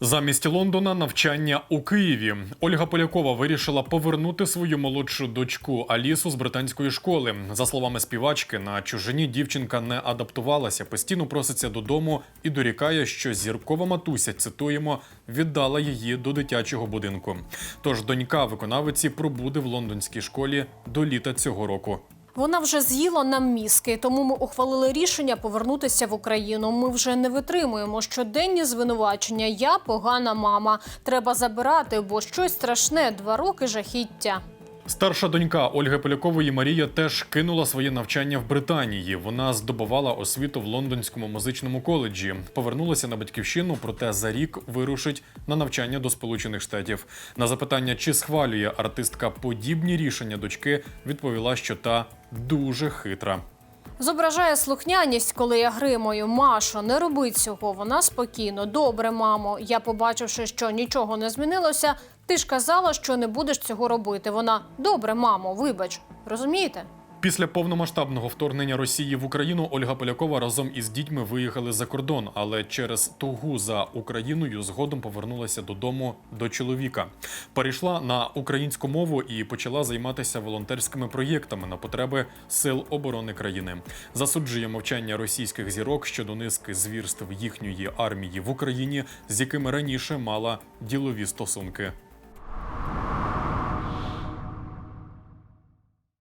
Замість Лондона навчання у Києві. Ольга Полякова вирішила повернути свою молодшу дочку Алісу з британської школи. За словами співачки, на чужині дівчинка не адаптувалася, постійно проситься додому і дорікає, що зіркова матуся, цитуємо, віддала її до дитячого будинку. Тож донька виконавиці пробуде в лондонській школі до літа цього року. Вона вже з'їла нам мізки, тому ми ухвалили рішення повернутися в Україну. Ми вже не витримуємо щоденні звинувачення. Я погана мама. Треба забирати, бо щось страшне. Два роки жахіття. Старша донька Ольги Полякової Марія теж кинула своє навчання в Британії. Вона здобувала освіту в лондонському музичному коледжі, повернулася на батьківщину, проте за рік вирушить на навчання до Сполучених Штатів. На запитання, чи схвалює артистка подібні рішення дочки, відповіла, що та дуже хитра. Зображає слухняність, коли я гримою. Машо, не роби цього. Вона спокійно. Добре, мамо. Я, побачивши, що нічого не змінилося, ти ж казала, що не будеш цього робити. Вона добре, мамо, вибач. Розумієте? Після повномасштабного вторгнення Росії в Україну Ольга Полякова разом із дітьми виїхали за кордон, але через тугу за Україною згодом повернулася додому до чоловіка. Перейшла на українську мову і почала займатися волонтерськими проєктами на потреби сил оборони країни. Засуджує мовчання російських зірок щодо низки звірств їхньої армії в Україні, з якими раніше мала ділові стосунки.